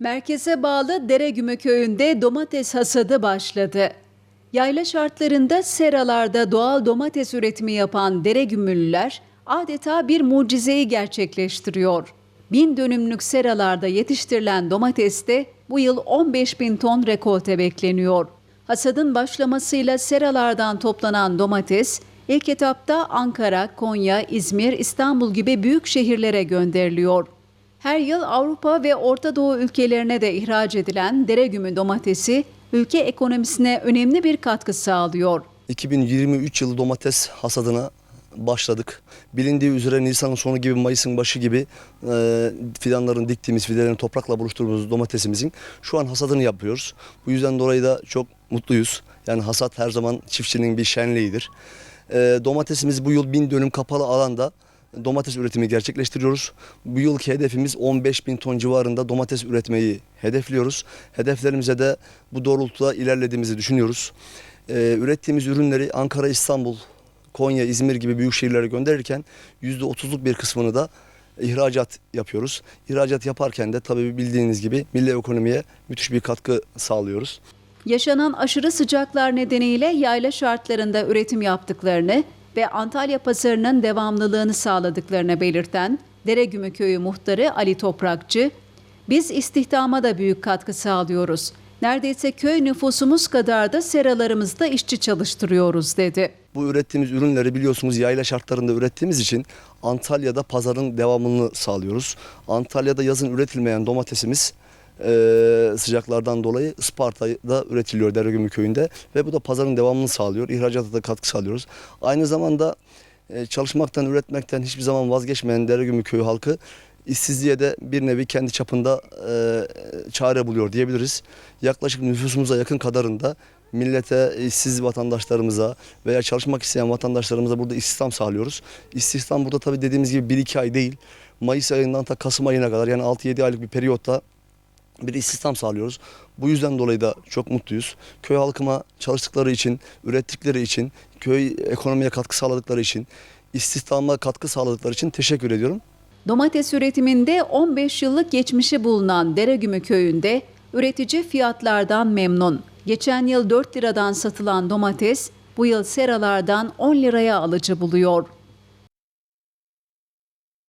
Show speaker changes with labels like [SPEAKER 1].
[SPEAKER 1] Merkeze bağlı Deregümü köyünde domates hasadı başladı. Yayla şartlarında seralarda doğal domates üretimi yapan Deregümüllüler adeta bir mucizeyi gerçekleştiriyor. Bin dönümlük seralarda yetiştirilen domateste bu yıl 15 bin ton rekolte bekleniyor. Hasadın başlamasıyla seralardan toplanan domates ilk etapta Ankara, Konya, İzmir, İstanbul gibi büyük şehirlere gönderiliyor. Her yıl Avrupa ve Orta Doğu ülkelerine de ihraç edilen deregümü domatesi ülke ekonomisine önemli bir katkı sağlıyor.
[SPEAKER 2] 2023 yılı domates hasadına başladık. Bilindiği üzere Nisan'ın sonu gibi Mayıs'ın başı gibi e, fidanların diktiğimiz fidelerin toprakla buluşturduğumuz domatesimizin şu an hasadını yapıyoruz. Bu yüzden dolayı da çok mutluyuz. Yani hasat her zaman çiftçinin bir şenliğidir. E, domatesimiz bu yıl bin dönüm kapalı alanda domates üretimi gerçekleştiriyoruz. Bu yılki hedefimiz 15 bin ton civarında domates üretmeyi hedefliyoruz. Hedeflerimize de bu doğrultuda ilerlediğimizi düşünüyoruz. Ee, ürettiğimiz ürünleri Ankara, İstanbul, Konya, İzmir gibi büyük şehirlere gönderirken %30'luk bir kısmını da ihracat yapıyoruz. İhracat yaparken de tabii bildiğiniz gibi milli ekonomiye müthiş bir katkı sağlıyoruz.
[SPEAKER 1] Yaşanan aşırı sıcaklar nedeniyle yayla şartlarında üretim yaptıklarını ve Antalya pazarının devamlılığını sağladıklarını belirten Deregümü Köyü muhtarı Ali Toprakçı, biz istihdama da büyük katkı sağlıyoruz. Neredeyse köy nüfusumuz kadar da seralarımızda işçi çalıştırıyoruz dedi.
[SPEAKER 2] Bu ürettiğimiz ürünleri biliyorsunuz yayla şartlarında ürettiğimiz için Antalya'da pazarın devamını sağlıyoruz. Antalya'da yazın üretilmeyen domatesimiz eee, sıcaklardan dolayı Isparta'da üretiliyor Deregümü köyünde ve bu da pazarın devamını sağlıyor. İhracata da katkı sağlıyoruz. Aynı zamanda e, çalışmaktan, üretmekten hiçbir zaman vazgeçmeyen Deregümü köyü halkı işsizliğe de bir nevi kendi çapında e, çare buluyor diyebiliriz. Yaklaşık nüfusumuza yakın kadarında millete, işsiz vatandaşlarımıza veya çalışmak isteyen vatandaşlarımıza burada istihdam sağlıyoruz. İstihdam burada tabii dediğimiz gibi 1-2 ay değil. Mayıs ayından ta Kasım ayına kadar yani 6-7 aylık bir periyotta bir istihdam sağlıyoruz. Bu yüzden dolayı da çok mutluyuz. Köy halkıma çalıştıkları için, ürettikleri için, köy ekonomiye katkı sağladıkları için, istihdama katkı sağladıkları için teşekkür ediyorum.
[SPEAKER 1] Domates üretiminde 15 yıllık geçmişi bulunan Deregümü köyünde üretici fiyatlardan memnun. Geçen yıl 4 liradan satılan domates bu yıl seralardan 10 liraya alıcı buluyor.